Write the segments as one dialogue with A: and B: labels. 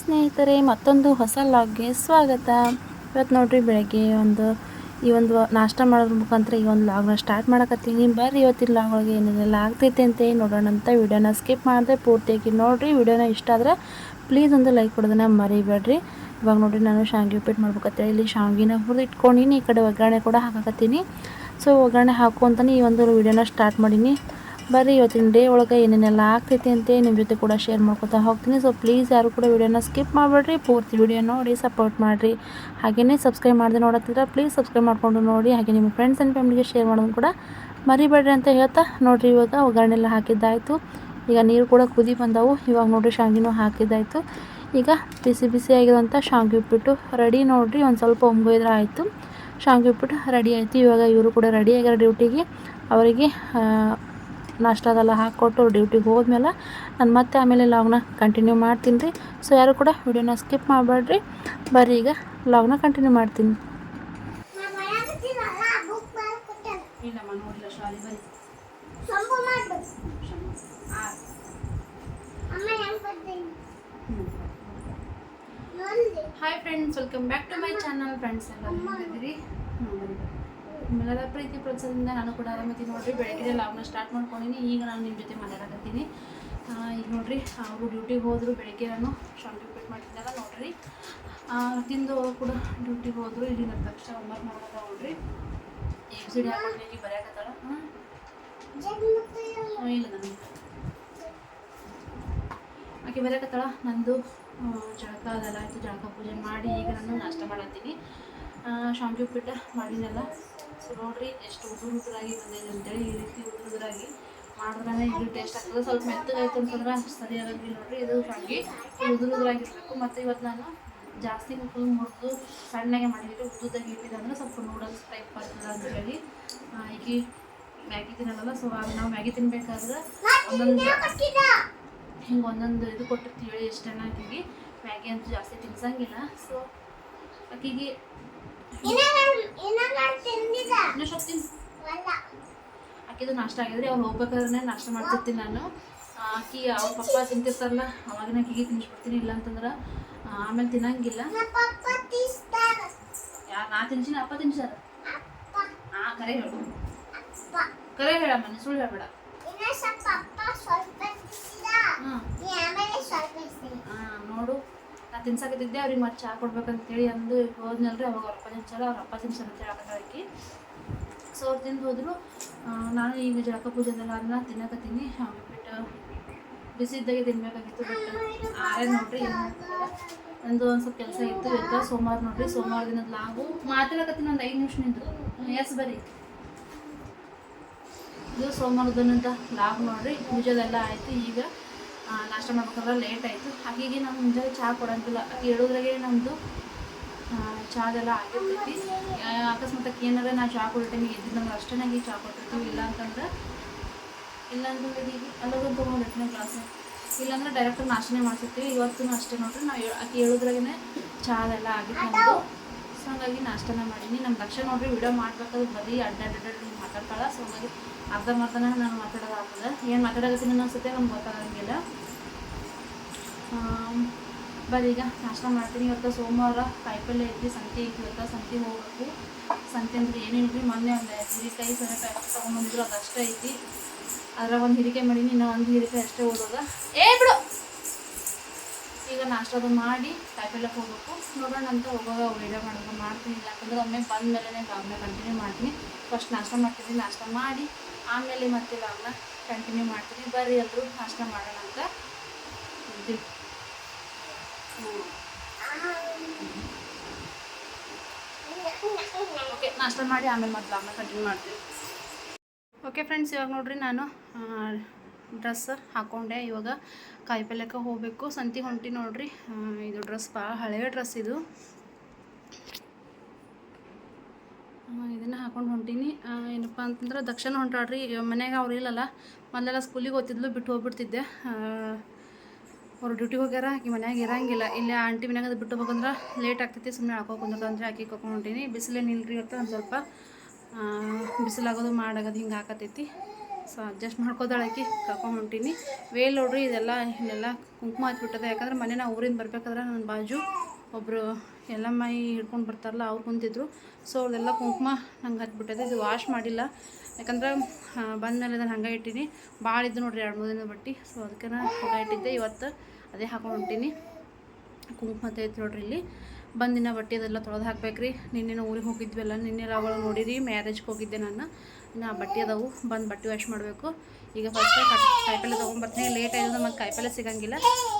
A: ಸ್ನೇಹಿತರೆ, ಮತ್ತೊಂದು ಹೊಸ ಲಾಗ್ಗೆ ಸ್ವಾಗತ. ಇವತ್ತು ನೋಡ್ರಿ ಬೆಳಗ್ಗೆ ಒಂದು, ಈ ಒಂದು ನಾಷ್ಟ ಮಾಡೋದ್ರ ಮುಖಾಂತರ ಈ ಒಂದು ಲಾಗ್ನ ಸ್ಟಾರ್ಟ್ ಮಾಡಕತ್ತೀನಿ. ಬರ್ರಿ ಇವತ್ತಿನ ಲಾಗ್ ಒಳಗೆ ಏನೇನೆಲ್ಲ ಆಗ್ತೈತೆ ಅಂತ ನೋಡೋಣ ಅಂತ ವಿಡಿಯೋನ ಸ್ಕಿಪ್ ಮಾಡಿದ್ರೆ ಪೂರ್ತಿಯಾಗಿ ನೋಡಿರಿ. ವಿಡಿಯೋನ ಇಷ್ಟ ಆದರೆ ಪ್ಲೀಸ್ ಒಂದು ಲೈಕ್ ಕೊಡೋದನ್ನ ಮರಿಬೇಡ್ರಿ. ಇವಾಗ ನೋಡ್ರಿ ನಾನು ಶಾವಿಗೆ ಉಪ್ಪಿಟ್ಟು ಮಾಡ್ಬೇಕತ್ತೆ ಇಲ್ಲಿ ಶಾವಿಗೆನ ಹುರಿದು ಇಟ್ಕೊಂಡಿನಿ ಈ ಕಡೆ ಒಗ್ಗರಣೆ ಕೂಡ ಹಾಕಕತ್ತೀನಿ. ಸೊ ಒಗ್ಗರಣೆ ಹಾಕುವಂತಾನೆ ಈ ಒಂದು ವಿಡಿಯೋನ ಸ್ಟಾರ್ಟ್ ಮಾಡೀನಿ. ಬರ್ರಿ, ಇವತ್ತಿನ ಡೇ ಒಳಗೆ ಏನೇನೆಲ್ಲ ಆಗ್ತೈತಿ ಅಂತ ನಿಮ್ಮ ಜೊತೆ ಕೂಡ ಶೇರ್ ಮಾಡ್ಕೊತಾ ಹೋಗ್ತೀನಿ. ಸೊ ಪ್ಲೀಸ್ ಯಾರು ಕೂಡ ವೀಡಿಯೋನ ಸ್ಕಿಪ್ ಮಾಡಬೇಡ್ರಿ, ಪೂರ್ತಿ ವಿಡಿಯೋ ನೋಡಿ ಸಪೋರ್ಟ್ ಮಾಡಿರಿ. ಹಾಗೆಯೇ ಸಬ್ಸ್ಕ್ರೈಬ್ ಮಾಡಿದೆ ನೋಡತ್ತಿದ್ರೆ ಪ್ಲೀಸ್ ಸಬ್ಸ್ಕ್ರೈಬ್ ಮಾಡಿಕೊಂಡು ನೋಡಿ, ಹಾಗೆ ನಿಮ್ಮ ಫ್ರೆಂಡ್ಸ್ ಆ್ಯಂಡ್ ಫ್ಯಾಮಿಲಿಗೆ ಶೇರ್ ಮಾಡೋದು ಕೂಡ ಮರಿಬೇಡ್ರಿ ಅಂತ ಹೇಳ್ತಾ ನೋಡಿರಿ, ಇವಾಗ ಒಗ್ಗರಣೆ ಎಲ್ಲ ಹಾಕಿದ್ದಾಯಿತು. ಈಗ ನೀರು ಕೂಡ ಕುದಿ ಬಂದವು, ಇವಾಗ ನೋಡಿರಿ ಶಾಂಗಿನೂ ಹಾಕಿದ್ದಾಯಿತು. ಈಗ ಬಿಸಿ ಬಿಸಿ ಆಗಿರುವಂಥ ಶಾಂಗಿ ಉಪ್ಪಿಟ್ಟು ರೆಡಿ ನೋಡಿರಿ, ಒಂದು ಸ್ವಲ್ಪ ಒಂಬೈದ್ರೆ ಆಯಿತು. ಶಾಂಗಿ ಉಪ್ಪಿಟ್ಟು ರೆಡಿ ಆಯಿತು, ಇವಾಗ ಇವರು ಕೂಡ ರೆಡಿ ಆಗ್ಯಾರ ಡ್ಯೂಟಿಗೆ ಅವರಿಗೆ ನಾಷ್ಟ ಅದೆಲ್ಲ ಹಾಕ್ಕೊಟ್ಟು ಡ್ಯೂಟಿಗೆ ಹೋದ್ಮೇಲೆ ನಾನು ಮತ್ತೆ ಆಮೇಲೆ ಲಾಗ್ನ ಕಂಟಿನ್ಯೂ ಮಾಡ್ತೀನಿ ರೀ. ಸೊ ಯಾರು ಕೂಡ ವಿಡಿಯೋನ ಸ್ಕಿಪ್ ಮಾಡಬೇಡ್ರಿ. ಬರ್ರಿ ಈಗ ಲಾಗ್ನ ಕಂಟಿನ್ಯೂ ಮಾಡ್ತೀನಿ. Hi friends welcome back to my channel friends ಎಲ್ಲ ನಿಮ್ಮೆಲ್ಲರ ಪ್ರೀತಿ ಪ್ರೋತ್ಸಾಹದಿಂದ ನಾನು ಕೂಡ ಆರಾಮಿದ್ದೀನಿ ನೋಡಿರಿ ಬೆಳಗ್ಗೆ ಲಾಗ್ನ ಸ್ಟಾರ್ಟ್ ಮಾಡ್ಕೊಂಡಿನಿ. ಈಗ ನಾನು ನಿಮ್ಮ ಜೊತೆ ಮಾತಾಡಕತ್ತೀನಿ. ಈಗ ನೋಡಿರಿ ಅವರು ಡ್ಯೂಟಿಗೆ ಹೋದರು, ಬೆಳಗ್ಗೆ ನಾನು ಶಾಂಟ್ ರಿಪೀಟ್ ಮಾಡಿದ್ದೆಲ್ಲ ನೋಡಿರಿ. ತಿಂದು ಅವ್ರು ಕೂಡ ಡ್ಯೂಟಿಗೆ ಹೋದರು ಇಲ್ಲಿ ನನ್ನ ತಕ್ಷಣ ಒಂಬತ್ತು ಮಾಡೋದ ನೋಡ್ರಿ ಎಂ ಸಿ ಡಿ ಹಾಕೊಂಡು ಬರೆಯಕತ್ತಾಳ ಇಲ್ಲ ನನಗೆ ಆಕೆ ಬರೆಯಕತ್ತಾಳ ನಂದು ಜಳಕ ಅದೆಲ್ಲ ಆಯಿತು. ಜಳಕ ಪೂಜೆ ಮಾಡಿ ಈಗ ನಾನು ನಾಷ್ಟ ಮಾಡತ್ತೀನಿ. ಶಾಂಪಿ ಉಪ್ಪಿಟ್ಟು ಮಾಡಿನಲ್ಲ ಸೊ ನೋಡ್ರಿ, ಎಷ್ಟು ಉದುರು ಉದುರಾಗಿ ಬಂದಿದೆ ಅಂತೇಳಿ ಈ ರೀತಿ ಉದುರು ಉದುರಾಗಿ ಮಾಡಿದ್ರೆ ಇದು ಟೇಸ್ಟ್ ಆಗ್ತದೆ. ಸ್ವಲ್ಪ ಮೆತ್ತಗಾಯ್ತು ಅಂತಂದ್ರೆ ಸರಿ ಆಗಂಗಿಲ್ಲ ನೋಡ್ರಿ ಇದು ಹಾಗೆ ಉದುರು ಉದುರಾಗಿರ್ಬೇಕು ಮತ್ತು ಇವತ್ತು ನಾನು ಜಾಸ್ತಿ ಫುಲ್ ಮುರಿದು ಸಣ್ಣಗೆ ಮಾಡಿದ್ರೆ ಉದ್ದುದಾಗಿ ಇಟ್ಟಿದೆ ಅಂದ್ರೆ ಸ್ವಲ್ಪ ನೂಡಲ್ಸ್ ಟೈಪ್ ಬರ್ತದೆ ಅಂತ ಹೇಳಿ ಈಗ ಮ್ಯಾಗಿ ತಿನ್ನಲ್ಲ ಸೊ ಆಗ ನಾವು ಮ್ಯಾಗಿ ತಿನ್ಬೇಕಾದ್ರೆ ಒಂದೊಂದು ಹಿಂಗೆ ಒಂದೊಂದು ಇದು ಕೊಟ್ಟಿರ್ತೀವಿ ಎಷ್ಟು ಆಕಿಗೆ. ಮ್ಯಾಗಿ ಅಂತೂ ಜಾಸ್ತಿ ತಿನ್ಸಂಗಿಲ್ಲ. ಸೊ ಆಕಿಗೆ ಇನ್ನೂ ಸ್ವಲ್ಪ ತಿನ್ ಆಕಿದು ನಾಷ್ಟ ಆಗಿದ್ರೆ ಅವ್ರು ಹೋಗ್ಬೇಕಾದ್ರೆ ನಾಷ್ಟ ಮಾಡ್ತಿರ್ತೀನಿ ನಾನು. ಆಕಿ ಅವ್ರ ಪಪ್ಪ ತಿಂತಿರ್ತಾರಲ್ಲ ಅವಾಗಿನ ಆಕಿಗೆ ತಿನ್ನಿಸ್ಬಿಡ್ತೀನಿ ಇಲ್ಲ ಅಂತಂದ್ರೆ ಆಮೇಲೆ ತಿನ್ನಂಗಿಲ್ಲ. ಯಾರು ನಾ ತಿನ್ಸಿನ ಅಪ್ಪ ತಿನ್ಸಾರ ಹಾಂ ಕರೆ ಹೇಳು. ಕರೆ ಹೇಳಮ್ಮ ಸುಳ್ಳು ಸುಳ್ಳು ಹೇಳ್ಬೇಡ ಹಾಂ ಹಾಂ ನೋಡು ನಾ ತಿನ್ಸಕತ್ತಿದ್ದೆ ಅವ್ರಿಗೆ ಮತ್ತೆ ಚಹಾ ಕೊಡ್ಬೇಕಂತೇಳಿ ಅಂದು ಹೋದ್ನಲ್ರಿ, ಅವಾಗ ಅವ್ರ ಅಪ್ಪ ತಿನ್ಸಲ್ಲ ಅವ್ರ ಅಪ್ಪ ತಿನ್ಸಲ್ಲ ಅಂತ ಹೇಳಕತ್ತಾಕಿ ಸೊ ಅವ್ರು ತಿಂದು ಹೋದ್ರು. ನಾನು ಈಗ ಜಳಕ ಪೂಜೆದೆಲ್ಲ ಅದನ್ನ ತಿನ್ನಕತ್ತೀನಿ ಬಿಟ್ಟು ಬಿಸಿ ಇದ್ದಾಗೆ ತಿನ್ಬೇಕಾಗಿತ್ತು ಬಟ್ ಆರೇ ನೋಡ್ರಿ ನಂದು ಒಂದು ಸ್ವಲ್ಪ ಕೆಲಸ ಇತ್ತು ಇವತ್ತು ಸೋಮವಾರ ನೋಡ್ರಿ, ಸೋಮವಾರ ದಿನದ ಲಾಗು ಮಾತಾಡಕತ್ತೀನಿ ಒಂದು ಐದು ನಿಮಿಷ ನಿಂತು ಎಸ್ ಬರೀ. ಇದು ಸೋಮವಾರದನಂತ ಲಾಗ್ ನೋಡ್ರಿ. ಪೂಜೆದೆಲ್ಲ ಆಯಿತು. ಈಗ ನಾಷ್ಟ ಮಾಡ್ಬೇಕಂದ್ರೆ ಲೇಟ್ ಆಯಿತು. ಹಾಗಾಗಿ ನಾವು ಮುಂಜಾನೆ ಚಹಾ ಕೊಡೋಂಗಿಲ್ಲ. ಹೇಳೋದ್ರಾಗೆ ನಮ್ಮದು ಚಹಾದೆಲ್ಲ ಆಗಿರ್ತೈತಿ. ಅಕಸ್ಮಾತಕ್ಕೆ ಅಕಸ್ಮಾತ್ ಏನಾರ ನಾ ಚಹಾ ಕೊಡೋ ಟೈಮಿಗೆ ಅಷ್ಟೇ ಅಷ್ಟೇನಾಗಿ ಚಹಾ ಕೊಟ್ಟಿರ್ತೀವಿ. ಇಲ್ಲ ಅಂತಂದ್ರೆ ಇಲ್ಲ ಅಂತಂದ್ರೆ ಈಗ ಅಲ್ಲೋಗಿ ತೊಗೊಂಡಿರ್ತೀನಿ ಕ್ಲಾಸ್ ಇಲ್ಲಾಂದ್ರೆ ಡೈರೆಕ್ಟ್ ನಾಷ್ಟನೇ ಮಾಡ್ತಿರ್ತೀವಿ ಇವತ್ತು ಅಷ್ಟೇ ನೋಡ್ರಿ, ನಾವು ಅಕ್ಕಿ ಹೇಳೋದ್ರಾಗೆ ಚಹಾದೆಲ್ಲ ಆಗಿತ್ತು ನಮ್ಮದು ಸೊ ಹಂಗಾಗಿ ನಾಷ್ಟನ ಮಾಡೀನಿ. ನಮ್ಮ ದಕ್ಷ ನೋಡ್ರಿ ವಿಡಿಯೋ ಮಾಡ್ಬೇಕಾದ್ರೆ ಬರೀ ಅಡ್ಡಾಡ್ ಮಾತಾಡ್ತಾಳೆ. ಸೊ ಹಂಗಾಗಿ ಅರ್ಧ ಮಾತನ ನಾನು ಮಾತಾಡೋದಾಗ್ತದೆ. ಏನು ಅನ್ನೋ ಅನ್ಸುತ್ತೆ ನಮ್ಗೆ ಗೊತ್ತಾಗಂಗಿಲ್ಲ. ಈಗ ನಾಷ್ಟ ಮಾಡ್ತೀನಿ. ಇವತ್ತು ಸೋಮವಾರ ಕಾಯಿಪಲ್ಯ ಐತಿ ಸಂತೆ ಐತಿ ಇವತ್ತು ಸಂತೆ ಹೋಗಬೇಕು. ಸಂತೆ ಅಂದ್ರೆ ರೀ ಮೊನ್ನೆ ಒಂದು ಹೀರೆಕಾಯಿ ಅಷ್ಟು ತೊಗೊಂಬಂದಿದ್ರು. ಅದು ಅಷ್ಟೇ ಐತಿ ಅದ್ರಾಗ ಒಂದು ಹೀರೆಕಾಯಿ ಮಾಡೀನಿ. ಇನ್ನೂ ಒಂದು ಹೀರೆಕಾಯಿ ಅಷ್ಟೇ ಓದೋದ ಏ, ಬಿಡು! ಈಗ ನಾಷ್ಟದು ಮಾಡಿ ಕಾಯಿಪಲ್ಯಕ್ಕೆ ಹೋಗ್ಬೇಕು. ನೋಡೋಣ ಅಂತ ಹೋಗೋದ ವೀಡಿಯೋ ಮಾಡೋದು ಮಾಡ್ತೀನಿ. ಯಾಕಂದ್ರೆ ಒಮ್ಮೆ ಬಂದ ಮೇಲೆ ಲಾಗ್ನ ಕಂಟಿನ್ಯೂ ಮಾಡ್ತೀನಿ. ಫಸ್ಟ್ ನಾಷ್ಟ ಮಾಡ್ತೀನಿ ನಾಷ್ಟ ಮಾಡಿ ಆಮೇಲೆ ಮತ್ತೆ ಲಾಗ್ನ ಕಂಟಿನ್ಯೂ ಮಾಡ್ತೀನಿ. ಬರ್ರಿ ಎಲ್ಲರೂ ನಾಷ್ಟ ಮಾಡೋಣ ಅಂತ ಇದ್ದೀವಿ. ಓಕೆ ನಾಷ್ಟ ಮಾಡಿ ಆಮೇಲೆ ಮತ್ತೆ ಬ್ಲಾಗ್ನ ಕಂಟಿನ್ಯೂ ಮಾಡ್ತೀನಿ. ಓಕೆ ಫ್ರೆಂಡ್ಸ್ ಇವಾಗ ನೋಡ್ರಿ ನಾನು ಡ್ರೆಸ್ ಹಾಕೊಂಡೆ. ಇವಾಗ ಕಾಯಿಪಲ್ಯಕ್ಕೆ ಹೋಗಬೇಕು. ಸಂತಿ ಹೊಂಟಿ ನೋಡ್ರಿ. ಇದು ಡ್ರೆಸ್ ಭಾಳ ಹಳೆಯ ಡ್ರೆಸ್ ಇದು. ಇದನ್ನು ಹಾಕೊಂಡು ಹೊಂಟೀನಿ. ಏನಪ್ಪ ಅಂತಂದ್ರೆ ದಕ್ಷಿಣ ಹೊಂಟಾಡ್ರಿ. ಮನೆಗೆ ಅವ್ರು ಇಲ್ಲಲ್ಲ, ಮೊದಲೆಲ್ಲ ಸ್ಕೂಲಿಗೆ ಓದ್ತಿದ್ಲು ಬಿಟ್ಟು ಹೋಗ್ಬಿಡ್ತಿದ್ದೆ. ಅವ್ರು ಡ್ಯೂಟಿಗೆ ಹೋಗ್ಯಾರ, ಆಕೆ ಮನ್ಯಾಗ ಇರಂಗಿಲ್ಲ. ಇಲ್ಲಿ ಆಂಟಿ ಮನ್ಯಾಗ ಬಿಟ್ಟು ಹೋಗ್ಬೇಕಂದ್ರೆ ಲೇಟ್ ಆಗ್ತೈತಿ ಸುಮ್ಮನೆ ಹಾಕೋಕೊಂಡ್ರೆ ಅಂದ್ರೆ ಆಕಿ ಕರ್ಕೊಂಡು ಹೊಂಟೀನಿ. ಬಿಸಿಲೇ ನಿಲ್ರಿ ಇವತ್ತು ಒಂದು ಸ್ವಲ್ಪ ಬಿಸಿಲಾಗೋದು ಮಾಡಾಗೋದು ಹಿಂಗೆ ಹಾಕತೈತಿ. ಸೊ ಅಡ್ಜಸ್ಟ್ ಮಾಡ್ಕೋದಾಳಕಿ ಕರ್ಕೊಂಡು ಹೊಂಟೀನಿ. ವೇಲ್ ನೋಡ್ರಿ, ಇದೆಲ್ಲ ಇಲ್ಲೆಲ್ಲ ಕುಂಕುಮ ಹಚ್ಬಿಟ್ಟದೆ ಯಾಕಂದ್ರೆ ಮನೆ ನಾವು ಊರಿಂದ ಬರಬೇಕಾದ್ರೆ ನನ್ನ ಬಾಜು ಒಬ್ಬರು ಎಲ್ಲ ಮೈ ಹಿಡ್ಕೊಂಡು ಬರ್ತಾರಲ್ಲ, ಅವ್ರು ಕುಂತಿದ್ರು. ಸೊ ಅವ್ರದ್ದೆಲ್ಲ ಕುಂಕುಮ ನಂಗೆ ಹತ್ಬಿಟ್ಟಿದೆ ಇದು ವಾಶ್ ಮಾಡಿಲ್ಲ. ಯಾಕಂದ್ರೆ ಬಂದಮೇಲೆ ಅದನ್ನು ಹಂಗೆ ಇಟ್ಟೀನಿ. ಭಾಳ ಇದ್ದು ನೋಡ್ರಿ ಎರಡು ಮೂರು ದಿನದ ಬಟ್ಟೆ. ಸೊ ಅದಕ್ಕೆ ನಾನು ಇಟ್ಟಿದ್ದೆ. ಇವತ್ತು ಅದೇ ಹಾಕೊಂಡು ಹೊಂಟೀನಿ. ಕುಂಕುಮ ಐತೆ ನೋಡ್ರಿ ಇಲ್ಲಿ. ಬಂದಿನ ಬಟ್ಟೆ ಅದೆಲ್ಲ ತೊಳೆದು ಹಾಕ್ಬೇಕ್ರಿ. ನಿನ್ನೆ ಊರಿಗೆ ಹೋಗಿದ್ವಿ ಹೋಗಿದ್ವಲ್ಲ ನಿನ್ನೆ ಅವಳು ನೋಡಿರಿ. ಮ್ಯಾರೇಜ್ಗೆ ಹೋಗಿದ್ದೆ ನಾನು. ಇನ್ನು ಆ ಬಟ್ಟೆ ಅದಾವು. ಬಂದು ಬಟ್ಟೆ ವಾಶ್ ಮಾಡಬೇಕು. ಈಗ ಫಸ್ಟ್ ಕಾಯಿಪಲ್ಲೆ ತೊಗೊಂಬರ್ತೀನಿ. ಲೇಟ್ ಆಯ್ತು ಮತ್ತು ಕಾಯಿಪಲ್ಲೆ ಸಿಗಂಗಿಲ್ಲ.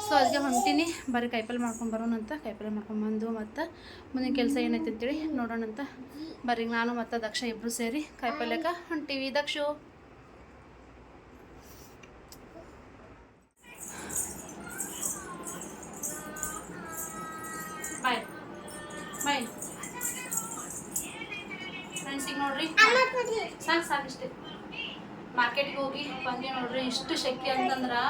A: ಸೊ ಅದಕ್ಕೆ ಹೊಂಟೀನಿ. ಬರೀ ಕಾಯಿಪಲ್ಲೆ ಮಾಡ್ಕೊಂಡು ಅಂತ. ಕಾಯಿಪಲ್ಲೆ ಮಾಡ್ಕೊಂಡು ಬಂದು ಮತ್ತು ಮುಂದಿನ ಕೆಲಸ ಏನೈತೆ ಅಂತೇಳಿ ನೋಡೋಣ ಅಂತ. ಬರ್ರಿ ನಾನು ಮತ್ತು ದಕ್ಷ ಇಬ್ಬರು ಸೇರಿ ಕಾಯಿಪಲ್ಯಕ್ಕೆ ಹೊಂಟೀವಿ. ದಕ್ಷು. ಬಾಯ್. ಬಾಯ್. ಫ್ರೆಂಡ್ಸಿಗೆ ನೋಡ್ರಿ. ಸಾಕು ಸಾಕು ಇಷ್ಟೇ. ಮಾರ್ಕೆಟ್ಗೆ ಹೋಗಿ ಬಂದು ನೋಡ್ರಿ. ಇಷ್ಟು ಶೆಕೆ ಅಂತಂದ್ರೆ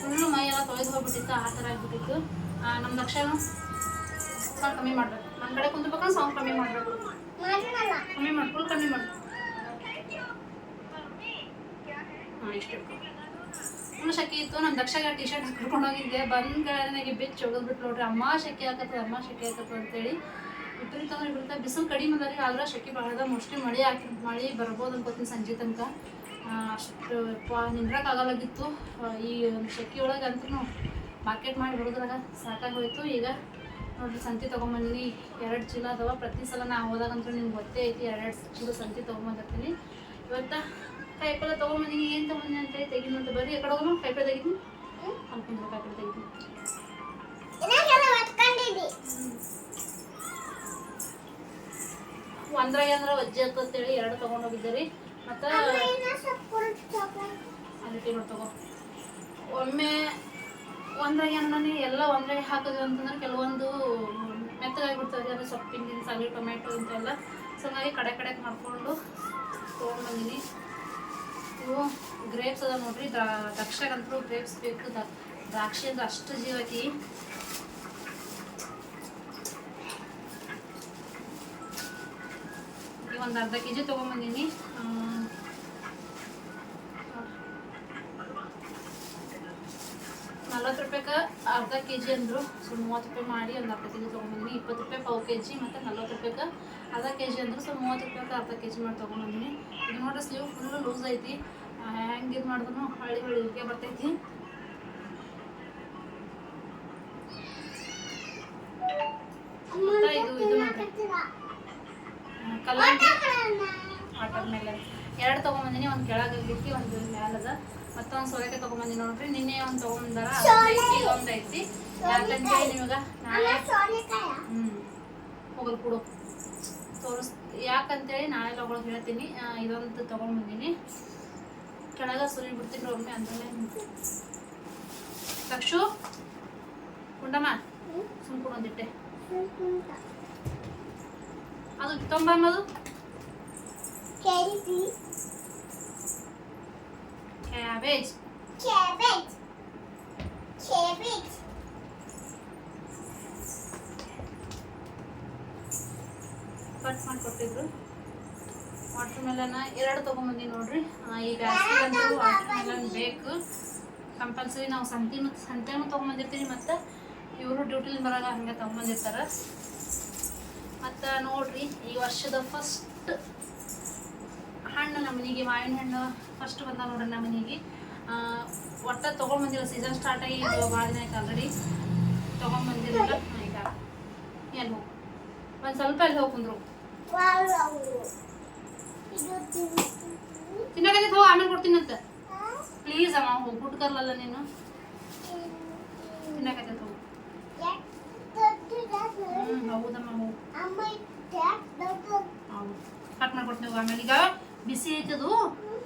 A: ಫುಲ್ಲು ಮೈ ಎಲ್ಲ ತೊಳೆದು ಹೋಗ್ಬಿಟ್ಟಿತ್ತು, ಆ ಥರ ಆಗ್ಬಿಟ್ಟಿತ್ತು. ನಮ್ಮ ಲಕ್ಷ ಸೌಂಡ್ ಕಮ್ಮಿ ಮಾಡಬೇಕು. ನಮ್ಮ ಕಡೆ ಕುಂದ್ಬೇಕಂದ್ರೆ ಸೌಂಡ್ ಕಮ್ಮಿ ಮಾಡಬೇಕು. ಕಮ್ಮಿ ಮಾಡಿ ಫುಲ್ ಕಮ್ಮಿ ಮಾಡಿ. ಹಾಂ, ಇಷ್ಟು. ಫುಲ್ ಶೆಕೆ ಇತ್ತು. ನಮ್ಮ ದಕ್ಷಗ ಟಿ ಶರ್ಟ್ ಹಾಕೊಂಡು ಹೋಗಿದ್ದೆ. ಬಂದ ನನಗೆ ಹೋಗೋದ್ಬಿಟ್ಟು ನೋಡ್ರಿ. ಅಮ್ಮ ಶೆಕೆ ಆಗತ್ತೆ ಅಮ್ಮ ಶೆಕೆ ಆಗತ್ತೆ ಅಂತೇಳಿ. ತಂದ್ರೆ ಬಿಡ್ತಾ ಬಿಸಿಲು ಕಡಿಮೆ ಅದ ಆದ್ರೆ ಶೆಕೆ ಅದ ಮೋಸ್ಟ್ಲಿ ಮಳೆ ಹಾಕಿ ಮಳೆ ಬರ್ಬೋದು ಅನ್ಕೋತೀನಿ ಸಂಜೆ ತನಕ. ಅಷ್ಟು ಪಾ ನಿಂದ್ರಕ್ಕಾಗಲಾಗಿತ್ತು. ಈ ಒಂದು ಶೆಕೆ ಒಳಗೆ ಅಂತೂ ಮಾರ್ಕೆಟ್ ಮಾಡಿ ಬರೋದ್ರಾಗ ಸಾಕಾಗೋಯ್ತು. ಈಗ ನೋಡಿರಿ ಸಂತಿ ತೊಗೊಂಬಂದಿನಿ. ಎರಡು ಚೀಲ ಅದಾವ. ಪ್ರತಿ ಸಲ ನಾ ಹೋದಾಗಂತೂ ನಿಮ್ಗೆ ಗೊತ್ತೇ ಐತಿ ಎರಡು ಚೀಲ ಸಂತಿ ತೊಗೊಂಬಂದಿರ್ತೀನಿ. ಇವತ್ತು ಕಾಯಿಪಲ್ಲೆ ತೊಗೊಂಬಂದಿನಿ. ಏನು ತೊಗೊಂಡಿನಿ ಅಂತೇಳಿ ತೆಗಿನ ಅಂತ ಬರ್ರಿ. ಎಕಡೆ ಕಡೆ ಹೋಗೋಣ ಕಾಯಿಪಲ್ಲೆ ತೆಗಿತೀನಿ. ಅನ್ಕೊಂಡ್ರೆ ಕಾಯಿಪಲ್ಲೆ ತೆಗಿತೀನಿ. ಒಂದ್ರಾಗ ಅಂದ್ರೆ ವಜ್ಜೆ ಅಂತೇಳಿ ಎರಡು ತೊಗೊಂಡೋಗಿದ್ದೆ ರೀ. ಮತ್ತು ಒಮ್ಮೆ ಒಂದ್ರಾಗ ಅನ್ನ ಎಲ್ಲ ಒಂದ್ರಾಗ ಹಾಕಿದ್ವಿ ಅಂತಂದ್ರೆ ಕೆಲವೊಂದು ಮೆತ್ತಗಾಗಿಬಿಡ್ತದೆ ಅಂದರೆ ಸೊಪ್ಪಿನ ಸಾಲಿ ಟೊಮೆಟೊ ಅಂತೆಲ್ಲ ಸೊ ಹಾಗಾಗಿ ಕಡೆ ಕಡೆ ಮಾಡಿಕೊಂಡು ತೊಗೊಂಡ್ಬಂದಿನಿ. ಇವು ಗ್ರೇಪ್ಸ್ ಅದ ನೋಡ್ರಿ. ದ್ರಾ ಗ್ರೇಪ್ಸ್ ಬೇಕು. ದ್ರಾಕ್ಷಿ ಅಂದ್ರೆ ಅಷ್ಟು ಜೀವಕಿ ಈ ಒಂದು ಅರ್ಧ ಕೆ ಜಿ ತೊಗೊಂಬಂದಿನಿ ನಲ್ವತ್ತು ರೂಪಾಯಿಗೆ ಅರ್ಧ ಕೆ ಜಿ ಅಂದರು. ಸೊ, ಮೂವತ್ತು ರೂಪಾಯಿ ಮಾಡಿ ಒಂದು ಅರ್ಧ ಕೆ ಜಿ ತೊಗೊಂಬಂದಿನಿ. ಇಪ್ಪತ್ತು ರೂಪಾಯಿ ಪಾವು ಕೆ ಜಿ ಮತ್ತು ನಲ್ವತ್ತು ರೂಪಾಯಿಗೆ ಅರ್ಧ ಕೆ ಜಿ ಅಂದರು. ಸೊ, ಮೂವತ್ತು ರೂಪಾಯಿಗೆ ಅರ್ಧ ಕೆ ಜಿ ಮಾಡಿ ತೊಗೊಂಬಂದಿನಿ. ಇದು ನೋಡ್ರಿ, ಸ್ಲೀವ್ ಫುಲ್ಲು ಲೂಸ್ ಐತಿ. ಹೆಂಗೆ ಇದು ಮಾಡಿದ್ರು ಹಳ್ಳಿ ಹಳ್ಳಿ ಹೀಗೆ ಬರ್ತೈತಿ. ಇದು ಇದು ನೋಡ್ರಿ. ವಾಟರ್ ಮೇಲೆ. ಎರಡು ತೊಗೊಂಬಂದಿನಿ. ಒಂದು ಕೆಳಗಾಗೈತಿ ಒಂದು ಮ್ಯಾಲದ ಮತ್ತೊಂದು ಸೋರೆಕಾಯಿ ತಗೊಂಡ್ಬಂದಿ ನೋಡ್ರಿ. ನಿನ್ನೆ ಒಂದು ತೊಗೊಂಬಂದಾರ. ಒಂದು ಐತಿ ಯಾಕಂದ್ರೆ ನಿಮಗೆ ನಾಳೆ ಹ್ಞೂ ಹೋಗಲ್ ಕೊಡು. ತೋರಿಸ್ ಯಾಕಂತೇಳಿ ನಾಳೆ ತಗೊಳಕ್ ಹೇಳ್ತೀನಿ. ಇದೊಂದು ತೊಗೊಂಬಂದಿನಿ. ಕೆಳಗ ಸುರಿ ಬಿಡ್ತೀನಿ ಒಮ್ಮೆ ಅಂದ್ರೆ ಲಕ್ಷು ಕುಂಡಮ್ಮ ಸುಮ್ ಕೊಡೊಂದಿಟ್ಟೆ ಅದು ತೊಂಬಮ್ಮದು ಕ್ಯಾಬೇಜ್ ಕಟ್ ಮಾಡಿ ಕೊಟ್ಟಿದ್ರು ವಾಟರ್ ಮೆಲನ್ ಎರಡು ತೊಗೊಂಬಂದಿ ನೋಡ್ರಿ. ಈಗ ವಾಟರ್ ಮೆಲನ್ ಬೇಕು. ಕಂಪಲ್ಸರಿ ನಾವು ಸಂತೆ ಮತ್ತು ಸಂತೆನೂ ತೊಗೊಂಬಂದಿರ್ತೀವಿ ಮತ್ತು ಇವರು ಡ್ಯೂಟಿಲಿ ಬರೋಲ್ಲ ಹಂಗೆ ತೊಗೊಂಬಂದಿರ್ತಾರೆ. ಮತ್ತು ನೋಡ್ರಿ ಈ ವರ್ಷದ ಫಸ್ಟ್ ಹಣ್ಣು ನಮ್ಮ ಮನೆಗೆ ಮಾವಿನ ಹಣ್ಣು ಫಸ್ಟ್ ಬಂದ ನೋಡ್ರಿ ನಮ್ಮ ಮನೆಗೆ. ಒಟ್ಟು ತೊಗೊಂಬಂದಿಲ್ಲ ಸೀಸನ್ ಸ್ಟಾರ್ಟ್ ಆಗಿ ಭಾಳ ದಿನ ಆಯ್ತು ಆಲ್ರೆಡಿ ತೊಗೊಂಬಂದಿರಲ್ಲ ಈಗ ಏನು ಹೋಗಿ? ಒಂದು ಸ್ವಲ್ಪ ಅಲ್ಲಿ ಹೋಗಿ ಕುಂದ್ರು? ತಿನ್ನಕತ್ತೈತೆ ಹೋಗಿ ಆಮೇಲೆ ಕೊಡ್ತೀನಿ ಅಂತ. ಪ್ಲೀಸ್ ಅಮ್ಮ ಹೋಗಿ ಕರ್ಲಲ್ಲ ನೀನು. ತಿನ್ನಕೈತೆ ಹೋಗು ಹೌದಮ್ಮ ಹೋಗು ಕಟ್ ಮಾಡ್ಕೊಡ್ತೀನಿ ಹೋಗು ಆಮೇಲೆ. ಈಗ ಬಿಸಿ ಐತದು,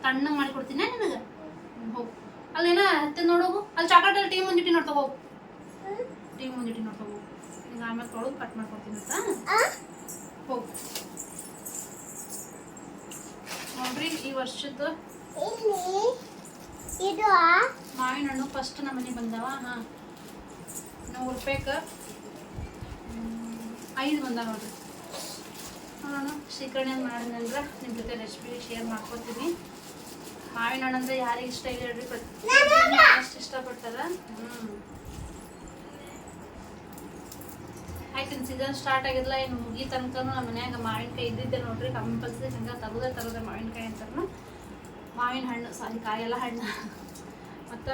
A: ತಣ್ಣಗೆ ಮಾಡಿಕೊಡ್ತೀನಿ ನಿನಗೆ. ಹೋಗು. ಅಲ್ಲೇನ ಹತ್ತೆ ನೋಡೋಗು ಅಲ್ಲಿ ಚಾಕ್ಲೇಟಲ್ಲಿ ಟೀ ಮುಂದಿಟ್ಟು ನೋಡ್ತಾ ಹೋಗು. ಟೀ ಮುಂದಿಟ್ಟು ನೋಡ್ತಾ ಹೋಗು. ಈಗ ಆಮೇಲೆ ತೊಳೆದು ಕಟ್ ಮಾಡ್ಕೊಡ್ತೀನಿ ಅಂತ ಹೋಗು. ನೋಡ್ರಿ, ಈ ವರ್ಷದ
B: ಇದು
A: ಮಾವಿನ ಹಣ್ಣು ಫಸ್ಟ್ ನಮ್ಮ ಮನೆಗೆ ಬಂದಾವ. ಹಾಂ. ನೂರು ರೂಪಾಯಿಗೆ ಐದು ಬಂದ ನೋಡ್ರಿ. ನೋಡೋಣ ಶೇಖರಣೆ ಮಾಡಿದ್ನಂದ್ರೆ ನಿಮ್ಮ ಜೊತೆ ರೆಸಿಪಿ ಶೇರ್ ಮಾಡ್ಕೊತೀನಿ. ಮಾವಿನ ಹಣ್ಣು ಅಂದ್ರೆ ಯಾರಿಗೆ ಇಷ್ಟ ಇಲ್ಲ ಹೇಳ್ರಿ ಅಷ್ಟು ಇಷ್ಟಪಡ್ತಾರ. ಹ್ಞೂ ಆಯ್ತು ಸೀಸನ್ ಸ್ಟಾರ್ಟ್ ಆಗಿದ್ಲ ಏನು ಮುಗಿ ತನಕನು ನಮ್ಮ ಮನ್ಯಾಗ ಮಾವಿನಕಾಯಿ ಇದ್ದಿದ್ದೆ ನೋಡ್ರಿ ಕಂಪಲ್ಸರಿ ಹಂಗೆ ತಗದೆ ತಗದೆ ಮಾವಿನಕಾಯಿ ಅಂತಾರನು ಮಾವಿನ ಹಣ್ಣು ಸಾರಿ ಎಲ್ಲ ಹಣ್ಣು. ಮತ್ತು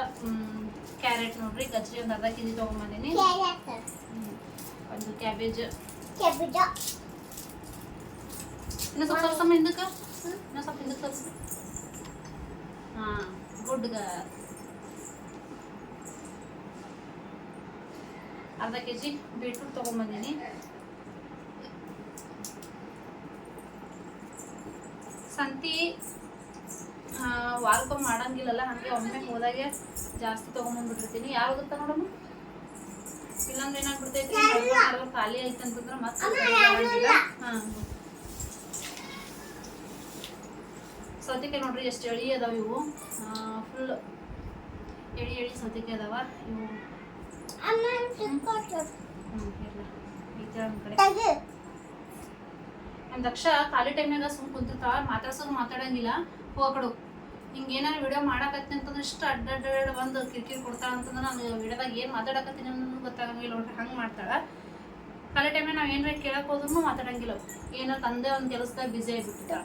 A: ಕ್ಯಾರೆಟ್ ನೋಡ್ರಿ ಗಜ್ಜರಿ ಒಂದು ಅರ್ಧ ಕೆ ಜಿ ತೊಗೊಂಬಂದಿನಿ. ಒಂದು ಕ್ಯಾಬೇಜ್ ಇನ್ನು ಸ್ವಲ್ಪ ಸ್ವಲ್ಪ ಹಿಂದಕ್ಕೆ ಇನ್ನು ಸ್ವಲ್ಪ ಹಿಂದಕ್ಕೆ ತೋರಿಸಿ ಹಾಂ ಗುಡ್ಗ ಅರ್ಧ ಕೆ ಜಿ ಬೀಟ್ರೂಟ್ ತೊಗೊಂಬಂದೀನಿ ಸಂತಿ ವಾರಕ್ಕೊಮ್ಮೆ ಮಾಡಂಗಿಲ್ಲಲ್ಲ ಹಾಗೆ ಒಮ್ಮೆ ಹೋದಾಗೆ ಜಾಸ್ತಿ ತೊಗೊಂಬಂದ್ಬಿಟ್ಟಿರ್ತೀನಿ ಯಾವ್ದು ನೋಡಮ್ಮ? ಇಲ್ಲಾಂದ್ರೆ ಏನಾಗ್ಬಿಡ್ತೈತಿ? ಖಾಲಿ ಆಯ್ತು ಅಂತಂದ್ರೆ ಮತ್ತೆ ಹಾಂ ಸೌತೆಕಾಯಿ ನೋಡ್ರಿ, ಎಷ್ಟು ಎಳಿ ಅದಾವ ಇವು. ಫುಲ್ ಎಳಿ ಎಳಿ ಸೌತೆಕಾಯಿ ಅದಾವ. ಇವು ನಮ್ ದಕ್ಷ, ಖಾಲಿ ಟೈಮ್ನಾಗ ಸುಮ್ ಕುಂತಿರ್ತಾವ ಮಾತಾಡ್ಸೋರು ಮಾತಾಡಂಗಿಲ್ಲ. ಹೋಗಡು ಹಿಂಗೆ ಏನಾರ ವಿಡಿಯೋ ಮಾಡಾಕತ್ತಿ ಅಂತಂದ್ರೆ ಇಷ್ಟು ಅಡ್ಡ ಅಡ್ಡ ಬಂದು ಕಿರಿಕಿರಿ ಕೊಡ್ತಾಳ ಅಂತಂದ್ರೆ ನಾನು ವಿಡಿಯೋದಾಗ ಏನು ಮಾತಾಡಕತ್ತೀನಿ ಅನ್ನೋದು ಗೊತ್ತಾಗಂಗಿಲ್ಲ ನೋಡ್ರಿ, ಹಂಗೆ ಮಾಡ್ತಾಳೆ. ಖಾಲಿ ಟೈಮ್ನಾಗ ನಾವು ಏನಾರ ಕೇಳಕ್ಕೆ ಹೋದ್ರೂ ಮಾತಾಡಂಗಿಲ್ಲ ಏನೋ ತಂದೆ ಒಂದು ಕೆಲಸದಾಗ ಬ್ಯುಸಿ ಆಗಿಬಿಟ್ಟಿರ್ತಾಳ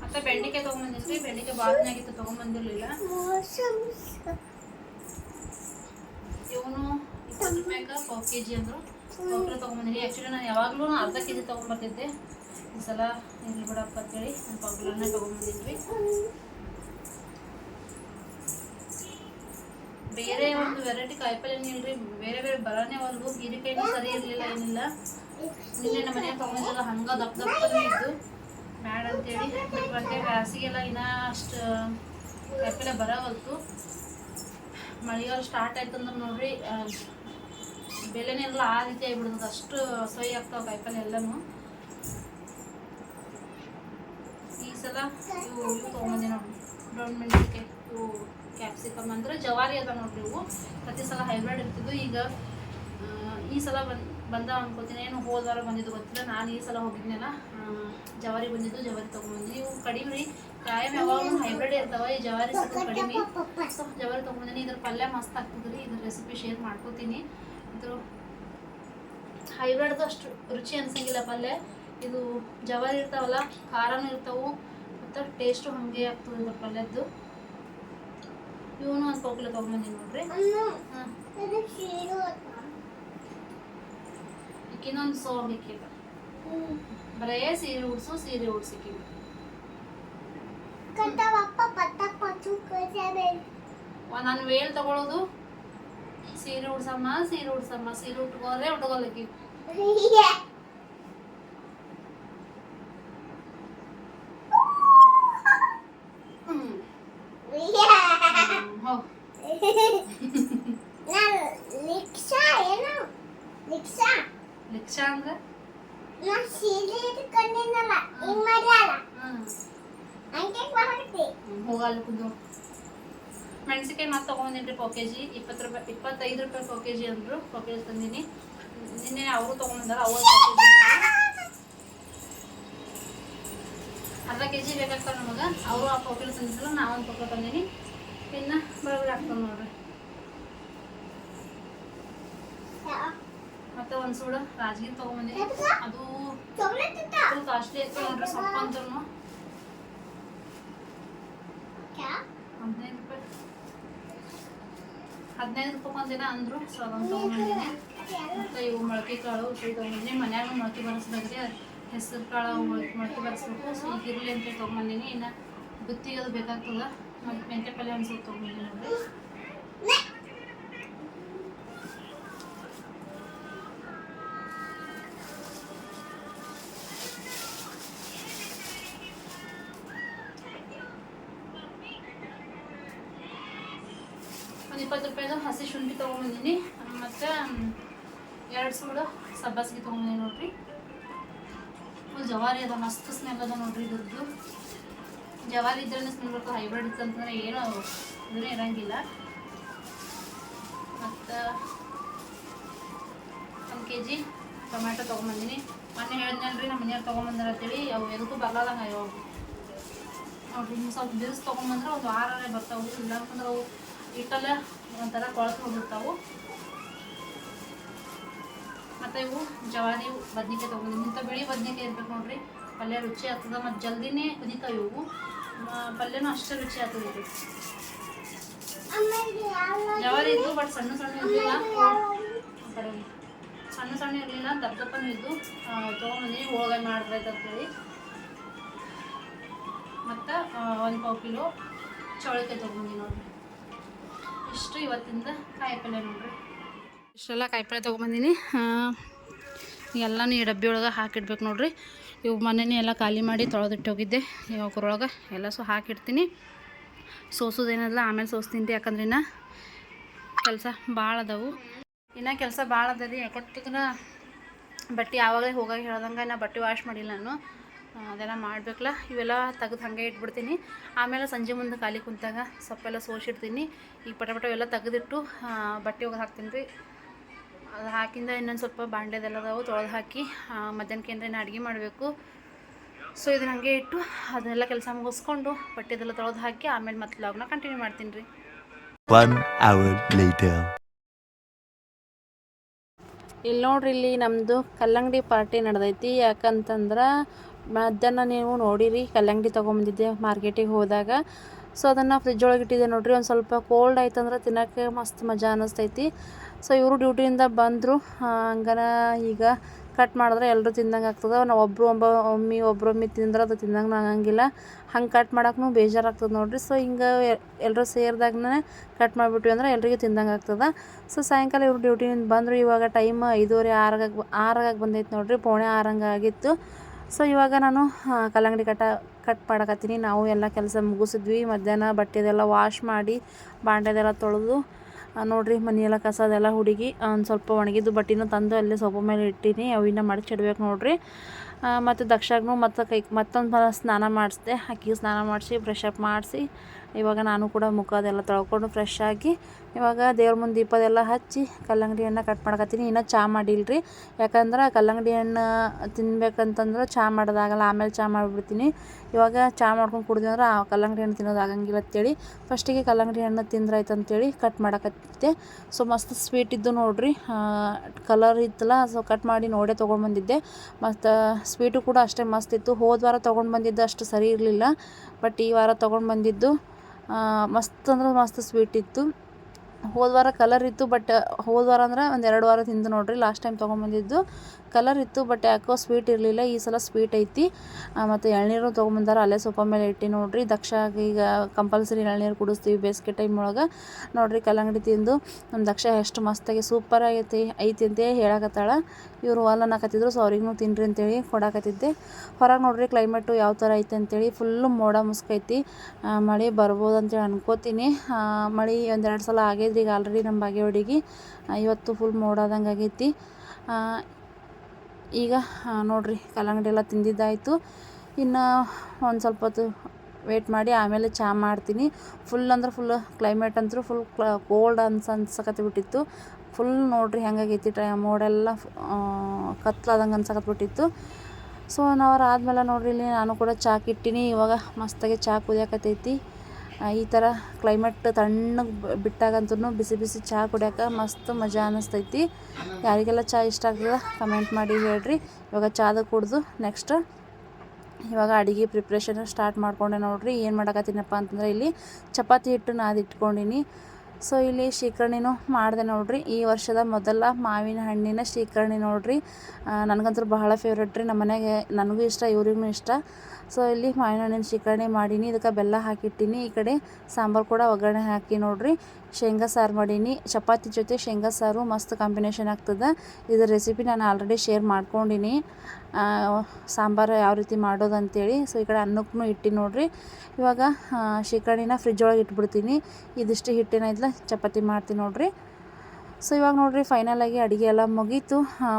A: ಮತ್ತೆ ಬೆಂಡಿಕಾಯಿ ತೊಗೊಂಬಂದಿದ್ವಿ ಬೆಂಡಿಕಾಯಿ ಭಾಳ ಆಗಿತ್ತು ತೊಗೊಂಬಂದಿರ್ಲಿಲ್ಲ. ಇವನು ಇಪ್ಪತ್ತು ರೂಪಾಯಿಗೆ ಪಾವ್ ಕೆ ಜಿ ಅಂದರು. ಪಾವ್ ತೊಗೊಂಬಂದಿನಿ. ಆ್ಯಕ್ಚುಲಿ ನಾನು ಯಾವಾಗಲೂ ಅರ್ಧ ಕೆ ಜಿ ತೊಗೊಂಬರ್ತಿದ್ದೆ. ಈ ಸಲ ಇರ್ಲಿ ಬಿಡಪ್ಪ ಅಂತೇಳಿ ನಾನು ಪಾವ್ ಕಿಲೋನೇ ತೊಗೊಂಬಂದಿದ್ವಿ. ಬೇರೆ ಒಂದು ವೆರೈಟಿ ಕಾಯಿಪಲ್ಲೆ ಇಲ್ರಿ ಬೇರೆ ಬೇರೆ ಬರನೇ ಒಂದು ಹೀರೆಕಾಯಿ ಸರಿ ಇರಲಿಲ್ಲ, ಏನಿಲ್ಲ. ನಿನ್ನೆ ನಮ್ಮ ಮನೆಯಾಗ ತೊಗೊಂಡಿಲ್ಲ ಹಂಗ ದಪ್ಪ ದಪ್ಪ ಇತ್ತು ಬ್ಯಾಡ ಅಂತೇಳಿ ಬಿಟ್ಟು ಮತ್ತೆ ಬ್ಯಾಸಿಗೆಲ್ಲ ಇನ್ನೂ ಅಷ್ಟು ಕಾಯಿಪಲ್ಲೆ ಬರವಲ್ತು. ಮಳೆಗಾಲ ಸ್ಟಾರ್ಟ್ ಆಯ್ತಂದ್ರೆ ನೋಡ್ರಿ ಬೆಲೆನೇ ಬೆಲೆನೆಲ್ಲ ಆ ರೀತಿ ಆಗಿಬಿಡ್ತದೆ ಅಷ್ಟು ಸೊಯ್ ಆಗ್ತಾವೆ ಕಾಯಿಪಲ್ಲೆ ಎಲ್ಲನೂ. ಈ ಸಲ ಇವು ಇವು ತೊಗೊಂಬಂದೆ ನೋಡ್ರಿ. ಬ್ರೌನ್ ಮೆಣಸಿನ್ಕಾಯಿ ಇವು ಕ್ಯಾಪ್ಸಿಕಮ್ ಅಂದ್ರೆ ಜವಾರಿ ಅದ ನೋಡ್ರಿ ಇವು. ಪ್ರತಿ ಸಲ ಹೈಬ್ರಿಡ್ ಇರ್ತಿದ್ವು. ಈಗ ಈ ಸಲ ಬಂದ್ ಬಂದ ಅನ್ಕೋತೀನಿ. ಏನು ಹೋದ ವಾರ ಬಂದಿದ್ದು ಗೊತ್ತಿಲ್ಲ. ನಾನು ಈ ಸಲ ಹೋಗಿದ್ನಲ್ಲ ಜವಾರಿ ಬಂದಿದ್ದು ಜವಾರಿ ತೊಗೊಂಡ್ಬಂದಿ ಇವು ಕಡಿಮೆ ರೀ ಕಾಯಂ ಯಾವಾಗಲೂ ಹೈಬ್ರಿಡ್ ಇರ್ತಾವ. ಈ ಜವಾರಿ ಸ್ವಲ್ಪ ಕಡಿಮೆ. ಸೊ ಜವಾರಿ ತೊಗೊಂಬಂದಿನಿ ಇದ್ರ ಪಲ್ಯ ಮಸ್ತ್ ರೀ ಇದ್ರ ರೆಸಿಪಿ ಶೇರ್ ಮಾಡ್ಕೋತೀನಿ. ಇದ್ರ ಹೈಬ್ರಿಡ್ದು ಅಷ್ಟು ರುಚಿ ಅನ್ಸಂಗಿಲ್ಲ ಪಲ್ಯ. ಇದು ಜವಾರಿ ಇರ್ತಾವಲ್ಲ ಖಾರನೂ ಇರ್ತಾವು ಮತ್ತು ಟೇಸ್ಟು ಹಂಗೆ ಆಗ್ತದೆ ಇದ್ರ ಪಲ್ಯದ್ದು. ಇವನು ಒಂದು ಪೋಕಿಲ ತೊಗೊಂಬಂದಿನಿ ನೋಡ್ರಿ ಹಾಂ. ಈಕಿನೊಂದು ಸೋ ಬೇಕೀಗ ಬರೇ ಸೀರೆ ಉಡ್ಸು, ಸೀರೆ ಉಡ್ಸಿಕೀಗ ನಾನು ವೇಲ್ ತಗೊಳ್ಳೋದು ಸೀರೆ ಉಡ್ಸಮ್ಮ ಸೀರೆ ಉಡ್ಸಮ್ಮ, ಸೀರೆ ಉಟ್ಕೋರೆ ಉಟ್ಕೊಳಕಿ ಹ್ಮ್ ಹೋಗ್ ಲಿಕ್ಷಾ ಅಂದ್ರೆ ಹ್ಮ್ ಹೋಗಲ್ಲ ಕುಂದು ಮೆಣಸಿನ್ಕಾಯಿ ಮತ್ತೆ ತೊಗೊಂಬಂದಿನಿ ಪಾವ್ ಕೆ ಜಿ ಇಪ್ಪತ್ತು ರೂಪಾಯಿ ಇಪ್ಪತ್ತೈದು ರೂಪಾಯಿ ಪಾವ್ ಕೆ ಜಿ ಅಂದರು ಪಾವ್ ಕೆ ಜಿ ತಂದೀನಿ. ನಿನ್ನೆ ಅವರು ತೊಗೊಂಬಂದಾರ ಅವರು ಕೆ ಅರ್ಧ ಕೆ ಜಿ ಬೇಕಾಗ್ತಾವೆ ನಮಗೆ. ಅವರು ಆ ಪಾವ್ ಜಿ ತಂದಿದ್ರು ನಾವು ಒಂದು ಪಾವ್ ತಂದೀನಿ. ಇನ್ನು ಬರೋಬ್ಬರಿ ಆಗ್ತದೆ ನೋಡ್ರಿ. ಮತ್ತೆ ಒಂದು ಸೂಡು ರಾಜಗಿರಿ ತೊಗೊಂಬಂದಿನಿ. ಅದು ಫುಲ್ ಕಾಸ್ಟ್ಲಿ ಐತೆ ನೋಡ್ರಿ ಸೊಪ್ಪು ಅಂತ ಹದಿನೈದು ಹದಿನೈದು ರೂಪಾಯಿ ದಿನ ಅಂದರು ಸೊ ಮತ್ತು ಇವು ಮೊಳಕೆ ಕಾಳು ಉಪ್ಪು ತೊಗೊಂಡಿನಿ ಮನ್ಯಾಗ ಮೊಳಕೆ ಬರೆಸ್ಬೇಕ್ರಿ. ಹೆಸರು ಕಾಳು ಮೊಳಕೆ ಮೊಳಕೆ ಬರೆಸ್ಬೇಕು. ಸೊ ಈಗ ಇರಲಿ ಅಂತ ತೊಗೊಂಬಂದಿನಿ ಇನ್ನು ಬುತ್ತಿಗೆ ಅದು ಬೇಕಾಗ್ತದೆ. ಮತ್ತು ಮೆಂತ್ಯ ಪಲ್ಯ ಒಂದು ಸ್ವಲ್ಪ ತೊಗೊಂಡಿನಿ ನೋಡ್ರಿ ಇಪ್ಪತ್ತು ರೂಪಾಯಿದು ಹಸಿ ಶುಂಠಿ ತೊಗೊಂಬಂದಿನಿ. ಮತ್ತು ಎರಡು ಸೂಡು ಸಬ್ಬಸ್ಗೆ ತೊಗೊಂಬಂದಿನಿ ನೋಡ್ರಿ. ಫುಲ್ ಜವಾರಿ ಅದ, ಮಸ್ತ್ ಸ್ಮೆಲ್ ಅದ ನೋಡ್ರಿ ಇದ್ರದ್ದು. ಜವಾರಿ ಇದ್ರೆ ಸ್ಮೆಲ್ ಬರ್ತದೆ ಹೈಬ್ರಿಡ್ ಇತ್ತಂತಂದ್ರೆ ಏನು ಇದನ್ನೇ ಇರಂಗಿಲ್ಲ. ಮತ್ತು ಒಂದು ಕೆ ಜಿ ಟೊಮ್ಯಾಟೊ ತೊಗೊಂಬಂದಿನಿ. ಮೊನ್ನೆ ಹೇಳಿದ್ನಲ್ರಿ ನಮ್ಮ ಮನೆಯವ್ರು ತೊಗೊಂಬಂದ್ರ ಅಂತೇಳಿ, ಅವು ಎದಕ್ಕೂ ಬರ್ಲಾದಂಗ ಅಯ್ಯೋ ನೋಡ್ರಿ ಹಿಂಗೆ ಸ್ವಲ್ಪ ಬಿರ್ಸ್ ತೊಗೊಂಬಂದ್ರೆ ಒಂದು ವಾರನೇ ಬರ್ತಾವು. ಇಲ್ಲ ಅಂತಂದ್ರೆ ಅವು ಇಟ್ಟಲ್ಲೇ ಒಂಥರ ಕೊಳತು ಹೋಗಿರ್ತಾವು ಮತ್ತು ಇವು ಜವಾರಿ ಬದ್ನಿಕಾಯಿ ತೊಗೊಂಡಿನಿ ಇಂಥ ಬಿಳಿ ಬದ್ನಿಕಾಯಿ ಇರ್ಬೇಕು ನೋಡ್ರಿ. ಪಲ್ಯ ರುಚಿ ಆಗ್ತದ ಮತ್ತು ಜಲ್ದಿನೇ ಕುದಿತಾವೆ ಇವು. ಪಲ್ಯನೂ ಅಷ್ಟೇ ರುಚಿ ಆಗ್ತದೆ ಇದು. ಜವಾರಿ ಇದ್ದು ಬಟ್ ಸಣ್ಣ ಸಣ್ಣ ಇರಲಿಲ್ಲ ಕಡೆ ಸಣ್ಣ ಸಣ್ಣ ಇರಲಿಲ್ಲ ದಪ್ಪ ದಪ್ಪನೂ ಇದ್ದು ತೊಗೊಂಬಂದಿನಿ ಹೋಳಿಗೆ ಮಾಡ್ಬೇಕಂತೇಳಿ ಮತ್ತು ಒಂದು ಪಾವು ಕಿಲೋ ಚೌಳಿಕಾಯಿ ತೊಗೊಂಬಂದಿನಿ ನೋಡ್ರಿ. ಇಷ್ಟು ಇವತ್ತಿಂದ ಕಾಯಿಪಲ್ಯ ನೋಡ್ರಿ. ಇಷ್ಟೆಲ್ಲ ಕಾಯಿಪಲ್ಯ ತೊಗೊಂಬಂದಿನಿ. ಎಲ್ಲನೂ ಈ ಡಬ್ಬಿ ಒಳಗೆ ಹಾಕಿಡ್ಬೇಕು ನೋಡ್ರಿ. ಇವು ಮನೆನೇ ಎಲ್ಲ ಖಾಲಿ ಮಾಡಿ ತೊಳೆದಿಟ್ಟು ಹೋಗಿದ್ದೆ. ಇವಾಗ್ರೊಳಗೆ ಎಲ್ಲ ಸೊ ಹಾಕಿಡ್ತೀನಿ. ಸೋಸೋದೇನಲ್ಲ ಆಮೇಲೆ ಸೋಸ್ತೀನಿ ಯಾಕಂದ್ರೆ ಇನ್ನು ಕೆಲಸ ಭಾಳ ಅದಾವು. ಇನ್ನು ಕೆಲಸ ಭಾಳ ಅದ ರೀ. ಯಾಕೊಟ್ಟಿದ್ರೆ ಬಟ್ಟೆ ಯಾವಾಗಲೇ ಹೋಗಾಗ ಹೇಳ್ದಂಗೆ ನಾ ಬಟ್ಟೆ ವಾಶ್ ಮಾಡಿಲ್ಲ ನಾನು. ಅದೆಲ್ಲ ಮಾಡಬೇಕಲ್ಲ ಇವೆಲ್ಲ ತೆಗೆದು ಹಾಗೆ ಇಟ್ಬಿಡ್ತೀನಿ. ಆಮೇಲೆ ಸಂಜೆ ಮುಂದೆ ಖಾಲಿ ಕುಂತಾಗ ಸೊಪ್ಪೆಲ್ಲ ಸೋಸಿಡ್ತೀನಿ. ಈಗ ಪಟ ಪಟ ಎಲ್ಲ ತೆಗೆದಿಟ್ಟು ಬಟ್ಟೆ ಒಗೆದು ಹಾಕ್ತೀನಿ ರೀ. ಅದು ಹಾಕಿಂದ ಇನ್ನೊಂದು ಸ್ವಲ್ಪ ಬಾಂಡ್ಲೆದೆಲ್ಲ ಅದಾವು ತೊಳೆದು ಹಾಕಿ ಮಧ್ಯಾಹ್ನಕ್ಕೆ ಏನು ಅಡುಗೆ ಮಾಡಬೇಕು. ಸೊ ಇದನ್ನ ಹಂಗೆ ಇಟ್ಟು ಅದನ್ನೆಲ್ಲ ಕೆಲಸ ಮುಗಿಸ್ಕೊಂಡು ಬಟ್ಟೆದೆಲ್ಲ ತೊಳೆದು ಹಾಕಿ ಆಮೇಲೆ ಮತ್ತೆ ಲಾಗ್ನ ಕಂಟಿನ್ಯೂ ಮಾಡ್ತೀನಿ ರೀ.
B: One hour later.
A: ಇಲ್ಲಿ ನೋಡ್ರಿ ಇಲ್ಲಿ ನಮ್ಮದು ಕಲ್ಲಂಗಡಿ ಪಾರ್ಟಿ ನಡೆದೈತಿ. ಯಾಕಂತಂದ್ರೆ ಮಧ್ಯಾಹ್ನ ನೀವು ನೋಡಿರಿ. ಕಲ್ಲಂಗಡಿ ತೊಗೊಂಬಂದಿದ್ದೆ ಮಾರ್ಕೆಟಿಗೆ ಹೋದಾಗ. ಸೊ ಅದನ್ನು ಫ್ರಿಜ್ ಒಳಗೆ ಇಟ್ಟಿದ್ದೆ ನೋಡಿರಿ. ಒಂದು ಸ್ವಲ್ಪ ಕೋಲ್ಡ್ ಆಯ್ತಂದ್ರೆ ತಿನ್ನೋಕ್ಕೆ ಮಸ್ತ್ ಮಜಾ ಅನ್ನಿಸ್ತೈತಿ ಸೊ ಇವರು ಡ್ಯೂಟಿಯಿಂದ ಬಂದರು. ಹಂಗನ ಈಗ ಕಟ್ ಮಾಡಿದ್ರೆ ಎಲ್ಲರೂ ತಿಂದಂಗೆ ಆಗ್ತದೆ. ನಾವು ಒಬ್ಬರು ಒಬ್ಬ, ಒಮ್ಮೆ ಒಬ್ಬರೊಮ್ಮೆ ತಿಂದ್ರೆ ಅದು ತಿಂದಂಗೆ ಆಗಂಗಿಲ್ಲ. ಹಂಗೆ ಕಟ್ ಮಾಡೋಕ್ಕೂ ಬೇಜಾರಾಗ್ತದೆ ನೋಡಿರಿ. ಸೊ ಹಿಂಗೆ ಎಲ್ಲರೂ ಸೇರಿದಾಗನೇ ಕಟ್ ಮಾಡಿಬಿಟ್ವಿ ಅಂದ್ರೆ ಎಲ್ರಿಗೂ ತಿಂದಂಗೆ ಆಗ್ತದೆ. ಸೊ ಸಾಯಂಕಾಲ ಇವ್ರು ಡ್ಯೂಟಿಯಿಂದ ಬಂದರು. ಇವಾಗ ಟೈಮ್ ಐದೂವರೆ ಆರಾಗ ಆರಾಗ ಬಂದೈತೆ ನೋಡಿರಿ. ಪೋಣೆ ಆರಂಗೆ ಆಗಿತ್ತು. ಸೊ ಇವಾಗ ನಾನು ಕಲ್ಲಂಗಡಿ ಕಟ್ಟ, ಕಟ್ ಮಾಡಕತ್ತೀನಿ. ನಾವು ಎಲ್ಲ ಕೆಲಸ ಮುಗಿಸಿದ್ವಿ. ಮಧ್ಯಾಹ್ನ ಬಟ್ಟೆದೆಲ್ಲ ವಾಶ್ ಮಾಡಿ, ಬಾಂಡೆದೆಲ್ಲ ತೊಳೆದು ನೋಡಿರಿ ಮನೆಯೆಲ್ಲ ಕಸ ಅದೆಲ್ಲ ಹುಡುಗಿ ಒಂದು ಸ್ವಲ್ಪ ಒಣಗಿದ್ದು ಬಟ್ಟೆನೂ ತಂದು ಅಲ್ಲೇ ಸೊಪ್ಪು ಮೇಲೆ ಇಟ್ಟೀನಿ. ಅವಿನ್ನ ಮಡಚಿಡ್ಬೇಕು ನೋಡ್ರಿ. ಮತ್ತು ದಕ್ಷಾಗ್ನು ಮತ್ತು ಕೈ ಮತ್ತೊಂದು ಸ್ನಾನ ಮಾಡಿಸಿದೆ. ಅಕ್ಕಿಗೆ ಸ್ನಾನ ಮಾಡಿಸಿ ಫ್ರೆಶ್ ಅಪ್ ಮಾಡಿಸಿ ಇವಾಗ ನಾನು ಕೂಡ ಮುಖ ಅದೆಲ್ಲ ತೊಳ್ಕೊಂಡು ಫ್ರೆಶ್ ಆಗಿ ಇವಾಗ ದೇವ್ರ ಮುಂದೆ ದೀಪದೆಲ್ಲ ಹಚ್ಚಿ ಕಲ್ಲಂಗಡಿ ಹಣ್ಣು ಕಟ್ ಮಾಡ್ಕತ್ತೀನಿ. ಇನ್ನೂ ಚಾ ಮಾಡಿಲ್ರಿ. ಯಾಕಂದ್ರೆ ಕಲ್ಲಂಗಡಿ ಹಣ್ಣು ತಿನ್ಬೇಕಂತಂದ್ರೆ ಚಾ ಮಾಡೋದಾಗಲ್ಲ, ಆಮೇಲೆ ಚಾ ಮಾಡಿಬಿಡ್ತೀನಿ. ಇವಾಗ ಚಾ ಮಾಡ್ಕೊಂಡು ಕುಡಿದ್ವಿ ಅಂದ್ರೆ ಆ ಕಲ್ಲಂಗಡಿ ಹಣ್ಣು ತಿನ್ನೋದಾಗಂಗಿಲ್ಲ ಅಂತೇಳಿ ಫಸ್ಟಿಗೆ ಕಲ್ಲಂಗಡಿ ಹಣ್ಣು ತಿಂದ್ರಾಯ್ತು ಅಂತೇಳಿ ಕಟ್ ಮಾಡಕತ್ತಿದ್ದೆ. ಸೊ ಮಸ್ತ್ ಸ್ವೀಟ್ ಇದ್ದು ನೋಡ್ರಿ. ಕಲರ್ ಇತ್ತಲ್ಲ ಸೊ ಕಟ್ ಮಾಡಿ ನೋಡೇ ತೊಗೊಂಡು ಬಂದಿದ್ದೆ. ಮತ್ತು ಸ್ವೀಟು ಕೂಡ ಅಷ್ಟೇ ಮಸ್ತ್ ಇತ್ತು. ಹೋದ ವಾರ ತೊಗೊಂಡು ಬಂದಿದ್ದು ಅಷ್ಟು ಸರಿ ಇರಲಿಲ್ಲ. ಬಟ್ ಈ ವಾರ ತೊಗೊಂಡು ಬಂದಿದ್ದು ಮಸ್ತ್ ಅಂದ್ರೆ ಮಸ್ತ್ ಸ್ವೀಟ್ ಇತ್ತು. ಹೋದ ವಾರ ಕಲರ್ ಇತ್ತು ಬಟ್ ಹೋದ ವಾರ ಅಂದ್ರೆ ಒಂದು ಎರಡು ವಾರ ತಿಂದು ನೋಡ್ರಿ ಲಾಸ್ಟ್ ಟೈಮ್ ತೊಗೊಂಬಂದಿದ್ದು. ಕಲರ್ ಇತ್ತು ಬಟ್ ಯಾಕೋ ಸ್ವೀಟ್ ಇರಲಿಲ್ಲ. ಈ ಸಲ ಸ್ವೀಟ್ ಐತಿ. ಮತ್ತು ಎಳ್ನೀರು ತೊಗೊಂಬಂದಾರ, ಅಲ್ಲೇ ಸೊಪ್ಪ ಮೇಲೆ ಇಟ್ಟು ನೋಡಿರಿ. ದಕ್ಷ ಈಗ ಕಂಪಲ್ಸರಿ ಎಳ್ನೀರು ಕುಡಿಸ್ತೀವಿ ಬೇಸಿಗೆ ಟೈಮ್ ಒಳಗೆ. ನೋಡ್ರಿ ಕಲ್ಲಂಗಡಿ ತಿಂದು ನಮ್ಮ ದಕ್ಷ ಎಷ್ಟು ಮಸ್ತಾಗಿ ಸೂಪರ್ ಆಗೈತಿ, ಐತಿ ಅಂತ ಹೇಳಕತ್ತಾಳ. ಇವರು ಹೊಲ ಅನ್ನಕತ್ತಿದ್ರು ಸೊ ಅವ್ರಿಗೂ ತಿನ್ನಿರಿ ಅಂತೇಳಿ ಕೊಡಾಕತ್ತಿದ್ದೆ. ಹೊರಗೆ ನೋಡ್ರಿ ಕ್ಲೈಮೇಟು ಯಾವ ಥರ ಐತೆ ಅಂತೇಳಿ ಫುಲ್ಲು ಮೋಡ ಮುಸ್ಕೈತಿ. ಮಳೆ ಬರ್ಬೋದು ಅಂತೇಳಿ ಅನ್ಕೋತೀನಿ ಮಳೆ ಒಂದೆರಡು ಸಲ ಆಗೈದ್ರಿ ಈಗ ಆಲ್ರೆಡಿ ನಮ್ಮ ಬಾಗೇವಾಡಿಗೆ ಇವತ್ತು ಫುಲ್ ಮೋಡಾದಂಗೆ ಆಗೈತಿ. ಈಗ ನೋಡಿರಿ, ಕಲ್ಲಂಗಡಿ ಎಲ್ಲ ತಿಂದಿದ್ದಾಯಿತು. ಇನ್ನು ಒಂದು ಸ್ವಲ್ಪ ಹೊತ್ತು ವೇಟ್ ಮಾಡಿ, ಆಮೇಲೆ ಚಹಾ ಮಾಡ್ತೀನಿ. ಫುಲ್ ಅಂದ್ರೆ ಫುಲ್ ಕ್ಲೈಮೇಟ್ ಅಂತೂ ಫುಲ್ ಕೋಲ್ಡ್ ಅನ್ಸ, ಅನ್ಸಕತ್ತಿ ಬಿಟ್ಟಿತ್ತು. ಫುಲ್ ನೋಡಿರಿ ಹೆಂಗಾಗೈತಿ ಟ್ರೈ ಮೋಡೆಲ್ಲ ಕತ್ಲಾದಂಗೆ ಅನ್ಸಕತ್ಬಿಟ್ಟಿತ್ತು ಸೊ ಒನ್ ಅವರ್ ಆದಮೇಲೆ ನೋಡಿರಿ, ಇಲ್ಲಿ ನಾನು ಕೂಡ ಚಹಾ ಇಟ್ಟಿನಿ ಇವಾಗ ಮಸ್ತಾಗಿ ಚಹಾ ಕುದಿಯಾಕತ್ತೈತಿ. ಈ ಥರ ಕ್ಲೈಮೇಟ್ ತಣ್ಣಗೆ ಬಿಟ್ಟಾಗಂತೂ ಬಿಸಿ ಬಿಸಿ ಚಹಾ ಕುಡಿಯೋಕೆ ಮಸ್ತ್ ಮಜಾ ಅನ್ನಿಸ್ತೈತಿ ಯಾರಿಗೆಲ್ಲ ಚಹಾ ಇಷ್ಟ ಆಗ್ತದೆ ಕಮೆಂಟ್ ಮಾಡಿ ಹೇಳ್ರಿ. ಇವಾಗ ಚಹಾದ ಕುಡ್ದು ನೆಕ್ಸ್ಟ್ ಇವಾಗ ಅಡುಗೆ ಪ್ರಿಪ್ರೇಷನ್ ಸ್ಟಾರ್ಟ್ ಮಾಡ್ಕೊಂಡೆ ನೋಡ್ರಿ. ಏನು ಮಾಡಕತ್ತೀನಪ್ಪ ಅಂತಂದ್ರೆ ಇಲ್ಲಿ ಚಪಾತಿ ಹಿಟ್ಟು ನಾದಿಟ್ಕೊಂಡಿನಿ ಸೊ ಇಲ್ಲಿ ಶ್ರೀಕರ್ಣಿನೂ ಮಾಡಿದೆ ನೋಡ್ರಿ. ಈ ವರ್ಷದ ಮೊದಲ ಮಾವಿನ ಹಣ್ಣಿನ ಶ್ರೀಕರ್ಣಿ ನೋಡ್ರಿ. ನನಗಂತೂ ಬಹಳ ಫೇವ್ರೇಟ್ ರೀ. ನಮ್ಮ ಮನೆಗೆ ನನಗೂ ಇಷ್ಟ, ಇವ್ರಿಗೂ ಇಷ್ಟ. ಸೊ ಇಲ್ಲಿ ಮಾವಿನ ಹಣ್ಣಿನ ಶೀಕರ್ಣಿ ಮಾಡೀನಿ. ಇದಕ್ಕೆ ಬೆಲ್ಲ ಹಾಕಿಟ್ಟಿನಿ. ಈ ಕಡೆ ಸಾಂಬಾರು ಕೂಡ ಒಗ್ಗರಣೆ ಹಾಕಿ ನೋಡಿರಿ. ಶೇಂಗಾ ಸಾರು ಮಾಡೀನಿ. ಚಪಾತಿ ಜೊತೆ ಶೇಂಗಾ ಸಾರು ಮಸ್ತ್ ಕಾಂಬಿನೇಷನ್ ಆಗ್ತದೆ. ಇದರ ರೆಸಿಪಿ ನಾನು ಆಲ್ರೆಡಿ ಶೇರ್ ಮಾಡ್ಕೊಂಡಿನಿ. ಸಾಂಬಾರು ಯಾವ ರೀತಿ ಮಾಡೋದು ಅಂತೇಳಿ. ಸೊ ಈ ಕಡೆ ಅನ್ನಕ್ಕೂ ಇಟ್ಟು ನೋಡಿರಿ. ಇವಾಗ ಆ, ಫ್ರಿಜ್ಜೊಳಗೆ ಫ್ರಿಜ್ ಒಳಗೆ ಇಟ್ಬಿಡ್ತೀನಿ. ಇದಿಷ್ಟು ಹಿಟ್ಟಿನ ಚಪಾತಿ ಮಾಡ್ತೀನಿ ನೋಡ್ರಿ. ಸೊ ಇವಾಗ ನೋಡ್ರಿ ಫೈನಲಾಗಿ ಅಡುಗೆ ಎಲ್ಲ ಮುಗೀತು.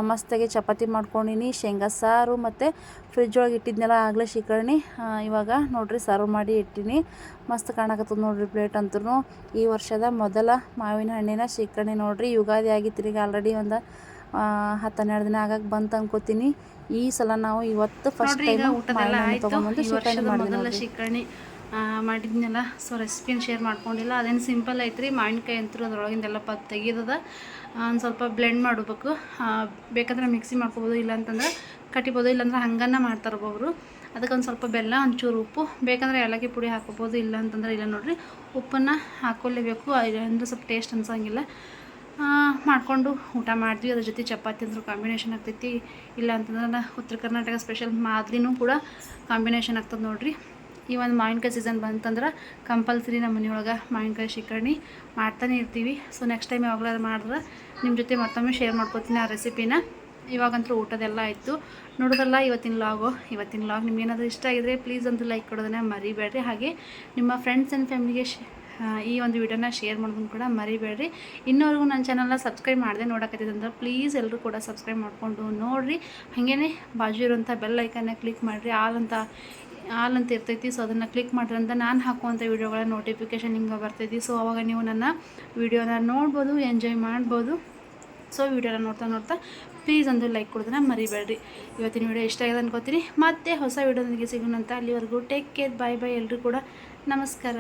A: ಮಸ್ತಾಗಿ ಚಪಾತಿ ಮಾಡ್ಕೊಂಡಿನಿ ಶೇಂಗಾ ಸಾರು ಮತ್ತು ಫ್ರಿಜ್ ಒಳಗೆ ಇಟ್ಟಿದ್ನೆಲ್ಲ ಆಗಲೇ ಶೀಕರ್ಣಿ ಇವಾಗ ನೋಡಿರಿ ಸರ್ವ್ ಮಾಡಿ ಇಟ್ಟಿನಿ. ಮಸ್ತ್ ಕಾಣಕತ್ತದ ನೋಡ್ರಿ ಪ್ಲೇಟ್ ಅಂತೂ ಈ ವರ್ಷದ ಮೊದಲ ಮಾವಿನ ಹಣ್ಣಿನ ಶೀಕರ್ಣಿ ನೋಡ್ರಿ. ಯುಗಾದಿ ಆಗಿತ್ತು ಈಗ ಆಲ್ರೆಡಿ ಒಂದು
C: ಹತ್ತು ಹನ್ನೆರಡು ದಿನ ಆಗಕ್ಕೆ ಬಂತು ಅನ್ಕೋತೀನಿ. ಈ ಸಲ ನಾವು ಇವತ್ತು ಫಸ್ಟ್ ಟೈಮ್
A: ಊಟದೆಲ್ಲ ಆಯಿತು.
C: ಮಾಡಿದ್ವಿ
A: ಶಿಕರಣಿ ಮಾಡಿದ್ನಲ್ಲ. ಸೊ ರೆಸಿಪಿನ ಶೇರ್ ಮಾಡ್ಕೊಂಡಿಲ್ಲ. ಅದೇನು ಸಿಂಪಲ್ ಐತ್ರಿ. ಮಾವಿನಕಾಯಿ ಅಂತೂ ಅದರೊಳಗಿಂದೆಲ್ಲ ಪತ್ ತೆಗಿಯೋದದ ಒಂದು ಸ್ವಲ್ಪ ಬ್ಲೆಂಡ್ ಮಾಡಬೇಕು. ಬೇಕಂದ್ರೆ ಮಿಕ್ಸಿ ಮಾಡ್ಕೊಬೋದು, ಇಲ್ಲಾಂತಂದ್ರೆ ಕಟಿಬೋದು ಇಲ್ಲಾಂದ್ರೆ ಹಂಗನ್ನ ಮಾಡ್ತಾರೆ ಅದಕ್ಕೆ ಒಂದು ಸ್ವಲ್ಪ ಬೆಲ್ಲ, ಒಂಚೂರು ಉಪ್ಪು. ಬೇಕಂದ್ರೆ ಏಲಕ್ಕಿ ಪುಡಿ ಹಾಕೋಬೋದು ಇಲ್ಲ ಅಂತಂದ್ರೆ ಇಲ್ಲ ನೋಡಿರಿ. ಉಪ್ಪನ್ನು ಹಾಕ್ಕೊಳ್ಳೇಬೇಕು ಅಂದರೆ ಸ್ವಲ್ಪ ಟೇಸ್ಟ್ ಅನ್ಸಂಗಿಲ್ಲ. ಮಾಡಿಕೊಂಡು ಊಟ ಮಾಡಿದ್ವಿ. ಅದ್ರ ಜೊತೆ ಚಪಾತಿ ಅಂದ್ರೆ ಕಾಂಬಿನೇಷನ್ ಆಗ್ತೈತಿ. ಇಲ್ಲ ಅಂತಂದ್ರೆ ಉತ್ತರ ಕರ್ನಾಟಕ ಸ್ಪೆಷಲ್ ಮಾದರಿನೂ ಕೂಡ ಕಾಂಬಿನೇಷನ್ ಆಗ್ತದೆ ನೋಡ್ರಿ. ಈ ಒಂದು ಮಾವಿನಕಾಯಿ ಸೀಸನ್ ಬಂತಂದ್ರೆ ಕಂಪಲ್ಸರಿ ನಮ್ಮ ಮನೆಯೊಳಗೆ ಮಾವಿನಕಾಯಿ ಶಿಕರ್ಣಿ ಮಾಡ್ತಾನೆ ಇರ್ತೀವಿ. ಸೊ ನೆಕ್ಸ್ಟ್ ಟೈಮ್ ಯಾವಾಗಲಾದ್ರು ಮಾಡಿದ್ರೆ ನಿಮ್ಮ ಜೊತೆ ಮತ್ತೊಮ್ಮೆ ಶೇರ್ ಮಾಡ್ಕೊತೀನಿ ಆ ರೆಸಿಪಿನ ಇವಾಗಂತೂ ಊಟದೆಲ್ಲ ಆಯಿತು. ನೋಡೋದಲ್ಲ ಇವತ್ತಿನ ಲಾಗು ಇವತ್ತಿನ ಲಾಗ್ ನಿಮಗೇನಾದರೂ ಇಷ್ಟ ಆಗಿದ್ರೆ ಪ್ಲೀಸ್ ಒಂದು ಲೈಕ್ ಕೊಡೋದನ್ನ ಮರಿಬೇಡ್ರಿ. ಹಾಗೆ ನಿಮ್ಮ ಫ್ರೆಂಡ್ಸ್ ಆ್ಯಂಡ್ ಫ್ಯಾಮಿಲಿಗೆ ಈ ಒಂದು ವಿಡಿಯೋನ ಶೇರ್ ಮಾಡೋದನ್ನು ಕೂಡ ಮರಿಬೇಡ್ರಿ. ಇನ್ನೋರ್ಗೂ ನನ್ನ ಚಾನಲ್ನ ಸಬ್ಸ್ಕ್ರೈಬ್ ಮಾಡಿದೆ ನೋಡೋಕತ್ತಿದ್ದಂದ್ರೆ ಪ್ಲೀಸ್ ಎಲ್ಲರೂ ಕೂಡ ಸಬ್ಸ್ಕ್ರೈಬ್ ಮಾಡಿಕೊಂಡು ನೋಡಿರಿ. ಹಾಗೇ ಬಾಜು ಇರುವಂಥ ಬೆಲ್ ಐಕನ್ನ ಕ್ಲಿಕ್ ಮಾಡಿರಿ. ಆಲ್ ಆಲ್ ಅಂತ ಇರ್ತೈತಿ. ಸೊ ಅದನ್ನು ಕ್ಲಿಕ್ ಮಾಡಿದ್ರಿಂದ ನಾನು ಹಾಕುವಂಥ ವೀಡಿಯೋಗಳ ನೋಟಿಫಿಕೇಶನ್ ನಿಮ್ಗೆ ಬರ್ತೈತಿ. ಸೊ ಅವಾಗ ನೀವು ನನ್ನ ವೀಡಿಯೋನ ನೋಡ್ಬೋದು ಎಂಜಾಯ್ ಮಾಡ್ಬೋದು. ಸೊ ವೀಡಿಯೋನ ನೋಡ್ತಾ ನೋಡ್ತಾ ಪ್ಲೀಸ್ ಒಂದು ಲೈಕ್ ಕೊಡೋದನ್ನ ಮರಿಬೇಡ್ರಿ. ಇವತ್ತಿನ ವೀಡಿಯೋ ಇಷ್ಟ ಆಗಿದೆ ಅನ್ಕೋತೀನಿ. ಮತ್ತೆ ಹೊಸ ವೀಡಿಯೋದೊಂದಿಗೆ ಸಿಗೋಣ ಅಂತ ಅಲ್ಲಿವರೆಗೂ ಟೇಕ್ ಕೇರ್ ಬಾಯ್ ಬಾಯ್ ಎಲ್ಲರೂ ಕೂಡ. ನಮಸ್ಕಾರ.